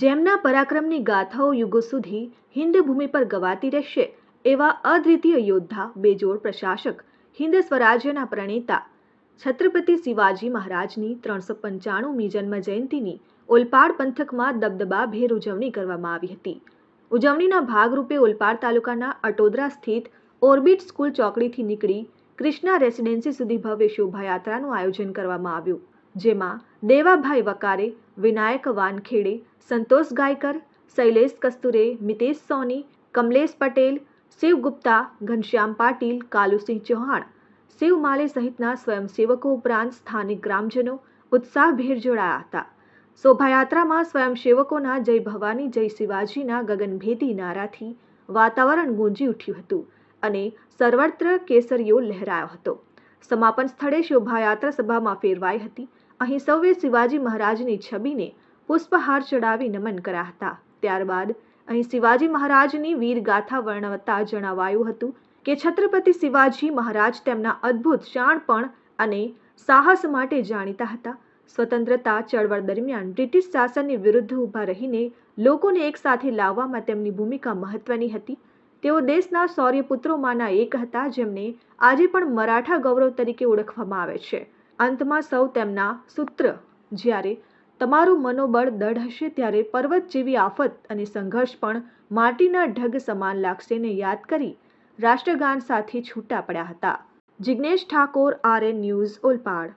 જેમના પરાક્રમની ગાથાઓ યુગો સુધી હિન્દ ભૂમિ પર ગવાતી રહેશે, એવા અદ્વિતીય યોદ્ધા, બેજોડ પ્રશાસક, હિન્દ સ્વરાજ્યના પ્રણેતા, છત્રપતિ શિવાજી મહારાજની ત્રણસો પંચાણુંમી જન્મ જયંતિની ઓલપાડ પંથકમાં દબદબાભેર ઉજવણી કરવામાં આવી હતી. ઉજવણીના ભાગરૂપે ઓલપાડ તાલુકાના અટોદરા સ્થિત ઓર્બિટ સ્કૂલ ચોકડીથી નીકળી કૃષ્ણા રેસિડેન્સી સુધી ભવ્ય શોભાયાત્રાનું આયોજન કરવામાં આવ્યું. જેમાં દેવાભાઈ વકારે, વિનાયક વાનખેડે, સંતોષ ગાયકર, શૈલેષ કસ્તુરે, મિતેશ સોની, કમલેશ પટેલ, શિવ ગુપ્તા, ઘનશ્યામ પાટીલ, કાલુસિંહ ચૌહાણ. શિવ માલે સહિતના સ્વયંસેવકો ઉપરાંત સ્થાનિક ગ્રામજનો ઉત્સાહભેર જોડાયા હતા. શોભાયાત્રામાં સ્વયંસેવકોના જય ભવાની, જય શિવાજીના ગગનભેદી નારાથી વાતાવરણ ગુંજી ઉઠ્યું હતું અને સર્વત્ર કેસરીઓ લહેરાયો હતો. સમાપન સ્થળે શોભાયાત્રા સભામાં ફેરવાઈ હતી. અહીં સૌએ શિવાજી મહારાજની છબીને પુષ્પહાર ચડાવી નમન કર્યા હતા. ત્યારબાદ અહીં શિવાજી મહારાજની વીરગાથા વર્ણવતા જણાવાયું હતું કે છત્રપતિ શિવાજી મહારાજ તેમના અદ્ભુત શાણપણ અને સાહસ માટે જાણીતા હતા. સ્વતંત્રતા ચળવળ દરમિયાન બ્રિટિશ શાસનની વિરુદ્ધ ઊભા રહીને લોકોને એકસાથે લાવવામાં તેમની ભૂમિકા મહત્વની હતી. તેઓ દેશના શૌર્યપુત્રોમાંના એક હતા જેમને આજે પણ મરાઠા ગૌરવ તરીકે ઓળખવામાં આવે છે. અંતમાં સૌ તેમના સૂત્ર. જ્યારે તમારું મનોબળ દઢ હશે ત્યારે પર્વત જેવી આફત અને સંઘર્ષ પણ માટીના ઢગ સમાન લાગશે ને યાદ કરી રાષ્ટ્રગાન સાથે છૂટા પડ્યા હતા. Jignesh Thakor R N news Olpad.